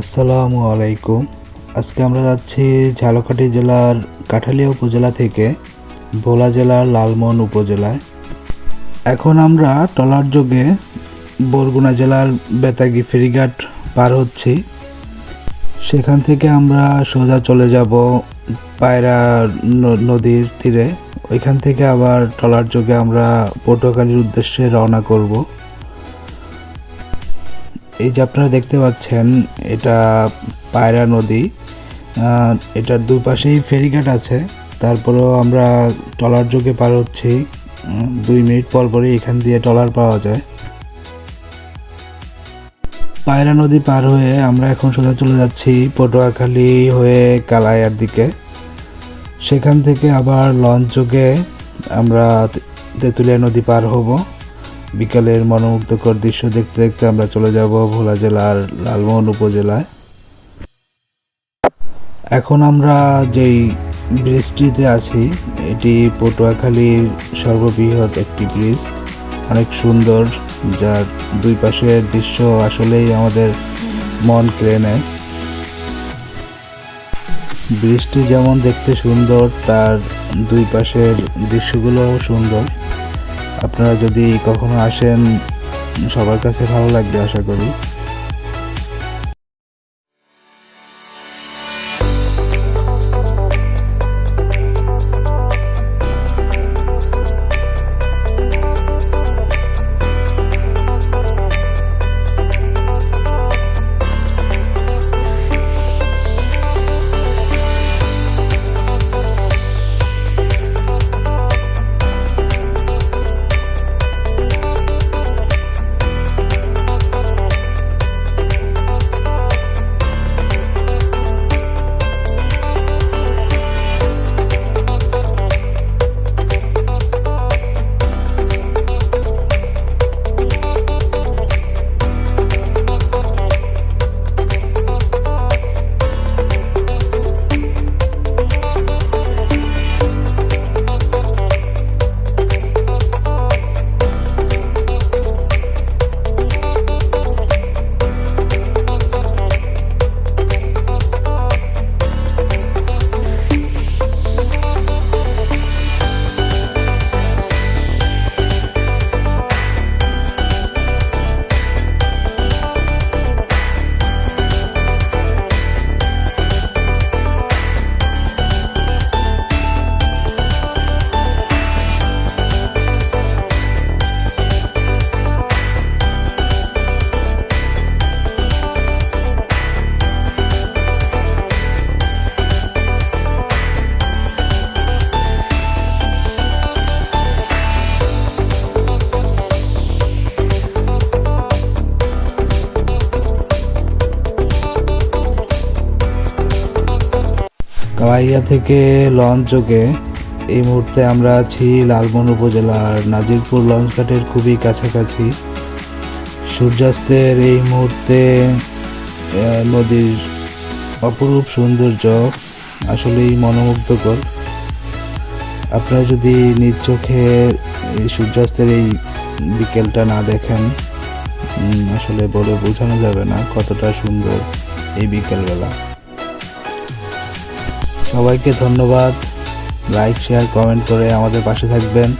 আসসালামু আলাইকুম। আজকে আমরা যাচ্ছি ঝালকাঠি জেলার কাঠালিয়া উপজেলা থেকে ভোলা জেলার লালমোহন উপজেলায়। এখন আমরা টলার যোগে বরগুনা জেলার বেতাগি ফেরিঘাট পার হচ্ছি। সেখান থেকে আমরা সোজা চলে যাব পায়রা নদীর তীরে। ওইখান থেকে আবার টলার যোগে আমরা পটুয়াখালীর উদ্দেশ্যে রওনা করব। এই যে আপনারা দেখতে পাচ্ছেন, এটা পায়রা নদী। এটার দুপাশেই ফেরিঘাট আছে। তারপরেও আমরা টলার যোগে পার হচ্ছি। দুই মিনিট পর পরই এখান দিয়ে টলার পাওয়া যায়। পায়রা নদী পার হয়ে আমরা এখন সোজা চলে যাচ্ছি পটুয়াখালী হয়ে কালাইয়ার দিকে। সেখান থেকে আবার লঞ্চ যোগে আমরা তেঁতুলিয়া নদী পার হব। বিকালের মনোমুগ্ধকর দৃশ্য দেখতে দেখতে আমরা চলে যাব ভোলা জেলার লালমোহন উপজেলায়। এখন আমরা যেই ব্রিজটিতে আছি, এটি পটুয়াখালীর সর্ববৃহৎ একটি ব্রিজ। অনেক সুন্দর, যার দুই পাশের দৃশ্য আসলেই আমাদের মন কেড়ে নেয়। ব্রিজটি যেমন দেখতে সুন্দর, তার দুই পাশের দৃশ্যগুলোও সুন্দর। আপনারা যদি কখনো আসেন সবার কাছে ভালো লাগবে আশা করি। কালাইয়া থেকে লঞ্চ যোগে এই মুহূর্তে আমরা আছি লালমোহন উপজেলার নাজিরপুর লঞ্চ ঘাটের খুবই কাছাকাছি। সূর্যাস্তের এই মুহূর্তে নদীর অপরূপ সৌন্দর্য আসলেই মনোমুগ্ধকর। আপনারা যদি নিজ চোখে এই সূর্যাস্তের এই বিকেলটা না দেখেন আসলে বলে বোঝানো যাবে না কতটা সুন্দর এই বিকেলবেলা। সবাইকে ধন্যবাদ। লাইক শেয়ার কমেন্ট করে আমাদের পাশে থাকবেন।